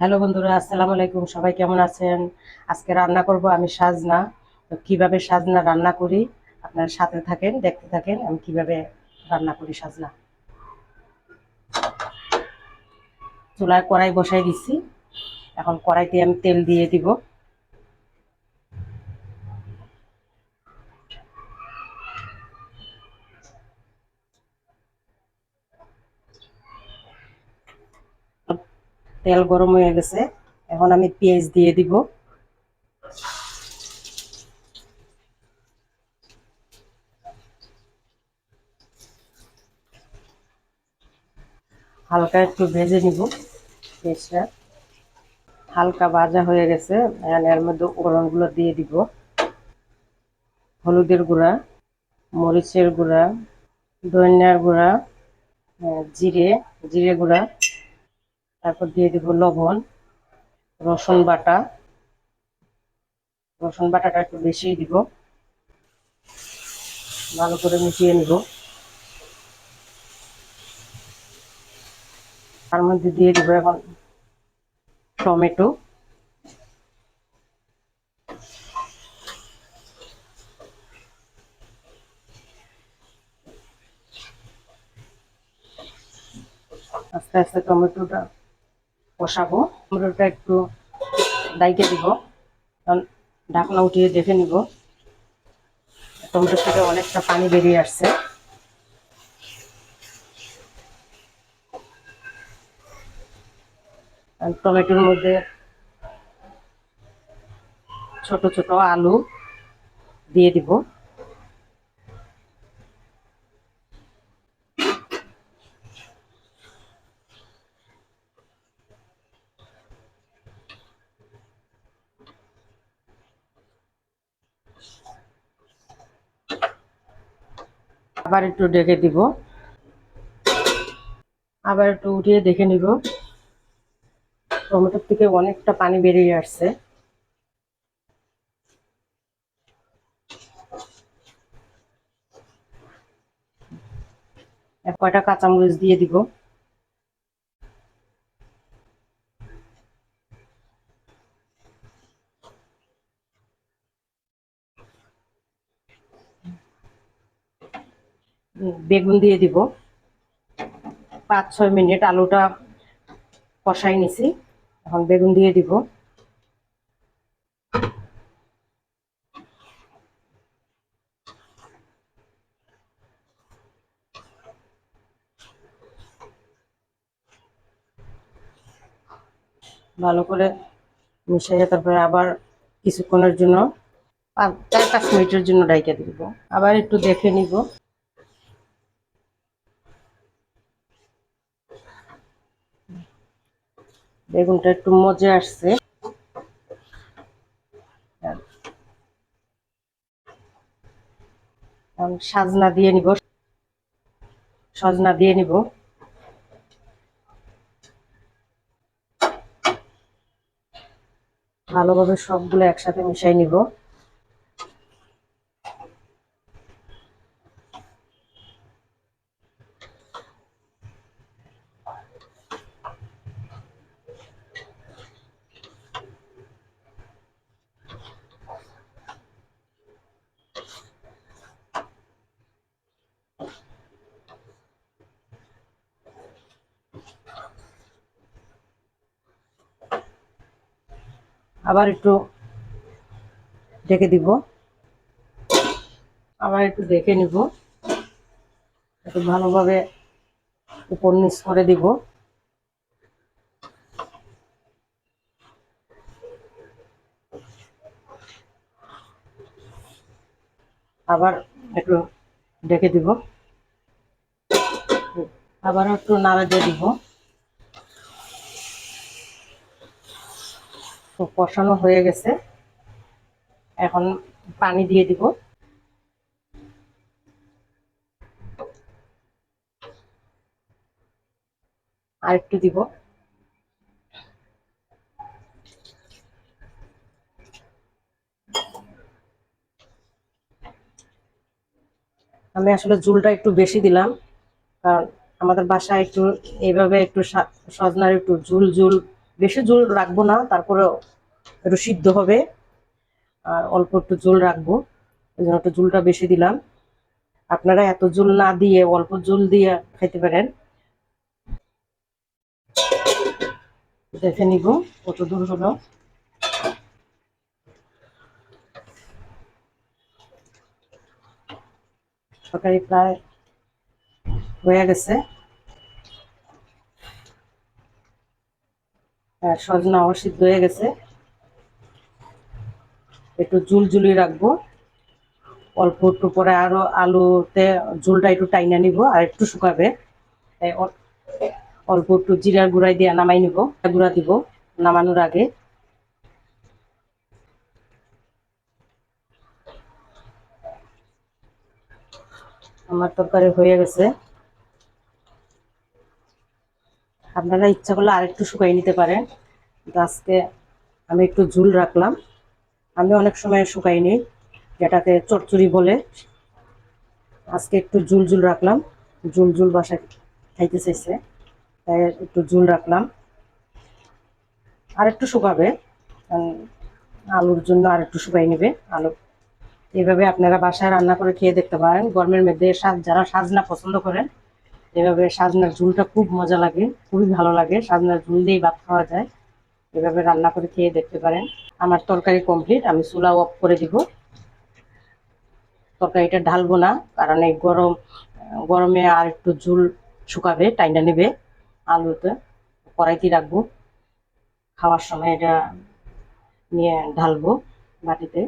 Hello বন্ধুরা, আসসালামু আলাইকুম। সবাই কেমন আছেন? আজকে রান্না করব আমি সাজনা। তো কীভাবে সাজনা রান্না করি? আপনার সাথে থাকেন, দেখতে থাকেন আমি কীভাবে রান্না করি সাজনা। চুলায় কড়াই বসাই দিচ্ছি এখন কড়াইতে আমি তেল দিয়ে দিব। তেল গরম হয়ে গেছে। এখন আমি পেঁয়াজ দিয়ে দিব। হালকা একটু ভেজে নিব পেঁয়াজটা। হালকা ভাজা হয়ে গেছে। এর মধ্যে ওরনগুলো দিয়ে দিব। হলুদের গুঁড়া, মরিচের গুঁড়া, ধনিয়ার গুঁড়া জিরে জিরে গুঁড়া। তারপর দিয়ে দিব লবণ, রসুন বাটা। রসুন বাটাটা একটু বেশি দিব। ভালো করে মিশিয়ে নিব। তার মধ্যে দিয়ে দিব এখন টমেটো। আস্তে আস্তে টমেটোটা কষাবো টমেটোটা একটু ডাইকে দিব। ঢাকনা উঠিয়ে দেখে নিব। টমেটো থেকে অনেকটা পানি বেরিয়ে আসছে। টমেটোর মধ্যে ছোট ছোট আলু দিয়ে দিব। আবার একটু ডেকে দিব। আবার একটু উঠিয়ে দেখে নিব। টমেটোর থেকে অনেকটা পানি বেরিয়ে আসছে। কয়টা কাঁচামরিচ দিয়ে দিব। বেগুন দিয়ে দিব। পাঁচ, ছয় মিনিট আলুটা কষাই নিছি। এখন বেগুন দিয়ে দিব। ভালো করে মিশিয়ে তারপরে আবার কিছুক্ষণের জন্য চার, পাঁচ মিনিটের জন্য ডাইকে দিব। আবার একটু দেখে নিব। বেগুনটা একটু মজে আসছে। সাজনা দিয়ে নিব। সজনা দিয়ে নিব। ভালোভাবে সবগুলো একসাথে মিশাই নিব। আবার একটু ঢেকে দিব। আবার একটু দেখে নিব। একটু ভালোভাবে উপর নিচ করে দিব। আবার একটু ঢেকে দিব। আবার একটু নাড়া দিয়ে দিব। কষানো হয়ে গেছে। এখন পানি দিয়ে দিব। আর একটু দিব। আমি আসলে ঝুলটা একটু বেশি দিলাম, কারণ আমাদের বাসায় একটু এইভাবে একটু সজনার একটু ঝুল ঝুল বেশি জোল রাখব না তারপরে একটু সিদ্ধ হবে। আর অল্প একটু ঝোল রাখব, এই জন্য একটু ঝোলটা বেশি দিলাম। আপনারা এত জোল না দিয়ে, অল্প ঝোল দিয়ে খাইতে পারেন। দেখে নিব কত দূর হলো। তরকারি প্রায় হয়ে গেছে। আর সজনাও সিদ্ধ হয়ে গেছে। একটু জুল জুলি রাখব। অল্প একটু পরে আরও আলুতে ঝোলটা একটু টাইনা নিব আর একটু শুকাবে। অল্প একটু জিরার গুঁড়াই দিয়ে নামাই নিব গুঁড়া দিব নামানোর আগে। আমার তরকারি হয়ে গেছে। আপনারা ইচ্ছা করলে আরেকটু শুকাই নিতে পারেন। আজকে আমি একটু ঝুল রাখলাম। আমি অনেক সময় শুকাই নিই যেটাকে চচ্চড়ি বলে। আজকে একটু ঝুল ঝুল রাখলাম, ঝুল ঝুল বাসা খাইতে চাইছে, তাই একটু ঝুল রাখলাম। আর একটু শুকাবে আলুর জন্য আর একটু শুকাই নেবে, আলু। এভাবে আপনারা বাসায় রান্না করে খেয়ে দেখতে পারেন, গরমের মধ্যে সাজ যারা সাজনা পছন্দ করেন, এভাবে সাজনার ঝুলটা খুব মজা লাগে, খুবই ভালো লাগে, সাজনার ঝুল দিয়েই ভাত খাওয়া যায়। এভাবে রান্না করে খেয়ে দেখতে পারেন। আমার তরকারি কমপ্লিট আমি চুলা অফ করে দিব। তরকারিটা ঢালবো না, কারণ এই গরম, গরমে আর একটু ঝুল শুকাবে, টাইনা নেবে আলুতে। কড়াইতে রাখব। খাওয়ার সময় এটা নিয়ে ঢালবো বাটিতে